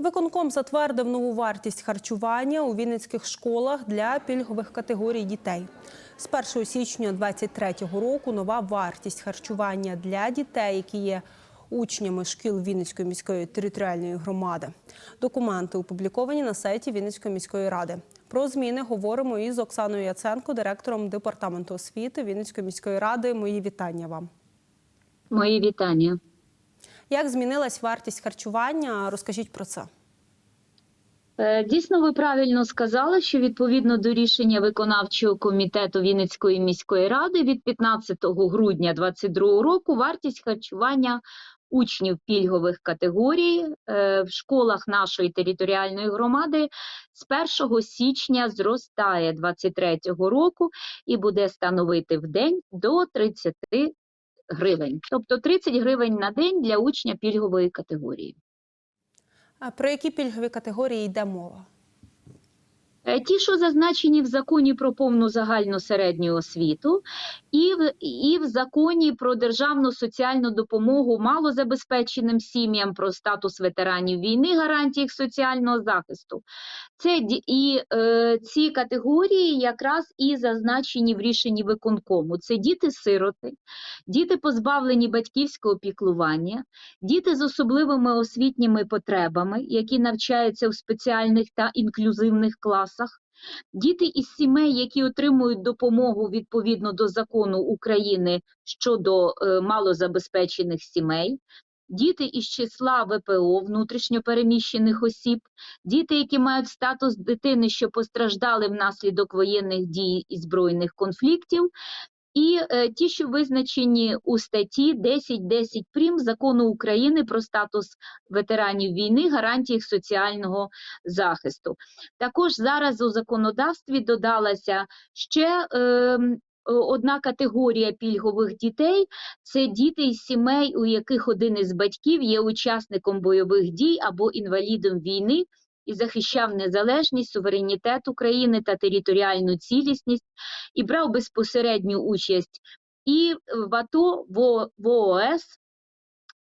Виконком затвердив нову вартість харчування у вінницьких школах для пільгових категорій дітей. З 1 січня 2023 року нова вартість харчування для дітей, які є учнями шкіл Вінницької міської територіальної громади. Документи опубліковані на сайті Вінницької міської ради. Про зміни говоримо із Оксаною Яценко, директором департаменту освіти Вінницької міської ради. Мої вітання вам. Мої вітання. Як змінилась вартість харчування? Розкажіть про це. Е, Дійсно, ви правильно сказали, що відповідно до рішення виконавчого комітету Вінницької міської ради від 15 грудня 2022 року вартість харчування учнів пільгових категорій е, в школах нашої територіальної громади з 1 січня зростає 2023 року і буде становити в день до 30 гривень, тобто 30 гривень на день для учня пільгової категорії. А Про які пільгові категорії йде мова? Е, Ті, що зазначені в законі про повну загальну середню освіту, і в, і в законі про державну соціальну допомогу малозабезпеченим сім'ям, про статус ветеранів війни, гарантії їх соціального захисту. Це і е, ці категорії якраз і зазначені в рішенні виконкому. Це діти-сироти, діти позбавлені батьківського піклування, діти з особливими освітніми потребами, які навчаються в спеціальних та інклюзивних класах, діти із сімей, які отримують допомогу відповідно до закону України щодо е, малозабезпечених сімей. Діти із числа ВПО внутрішньопереміщених осіб, діти, які мають статус дитини, що постраждали внаслідок воєнних дій і збройних конфліктів, і е, ті, що визначені у статті 10.10 прим. Закону України про статус ветеранів війни, гарантії їх соціального захисту. Також зараз у законодавстві додалася ще о- одна категорія пільгових дітей. Це діти із сімей, у яких один із батьків є учасником бойових дій або інвалідом війни і захищав незалежність, суверенітет України та територіальну цілісність, і брав безпосередню участь і в АТО, в ООС,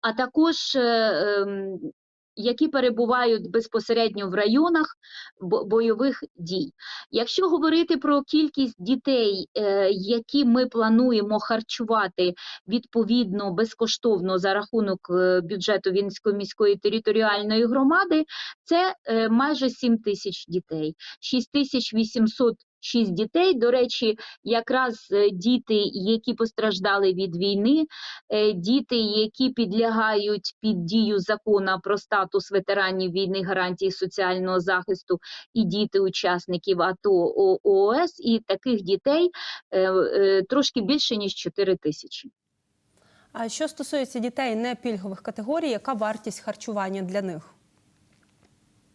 а також е, ем, які перебувають безпосередньо в районах бойових дій. Якщо говорити про кількість дітей, е, які ми плануємо харчувати відповідно безкоштовно за рахунок е, бюджету Вінницької міської територіальної громади, це е, майже 7 тисяч дітей, 6806 дітей. До речі, якраз е, діти, які постраждали від війни, е, діти, які підлягають під дію закону про статус ветеранів війни, гарантії соціального захисту, і діти учасників АТО ООС, і таких дітей е, трошки більше ніж 4 тисячі. А що стосується дітей не пільгових категорій, яка вартість харчування для них?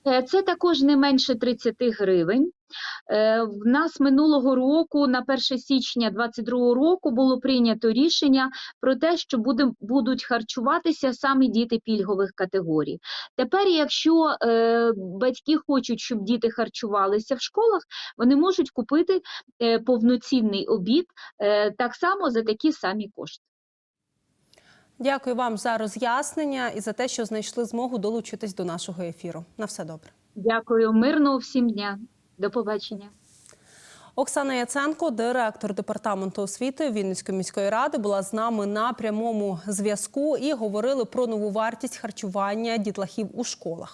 Е, Це також не менше 30 гривень. Е, В нас минулого року, на 1 січня 2022 року, було прийнято рішення про те, що буде, будуть харчуватися саме діти пільгових категорій. Тепер, якщо е, батьки хочуть, щоб діти харчувалися в школах, вони можуть купити е, повноцінний обід е, так само за такі самі кошти. Дякую вам за роз'яснення і за те, що знайшли змогу долучитись до нашого ефіру. На все добре. Дякую, мирного всім дня. До побачення. Оксана Яценко, директор департаменту освіти Вінницької міської ради, була з нами на прямому зв'язку і говорили про нову вартість харчування дітлахів у школах.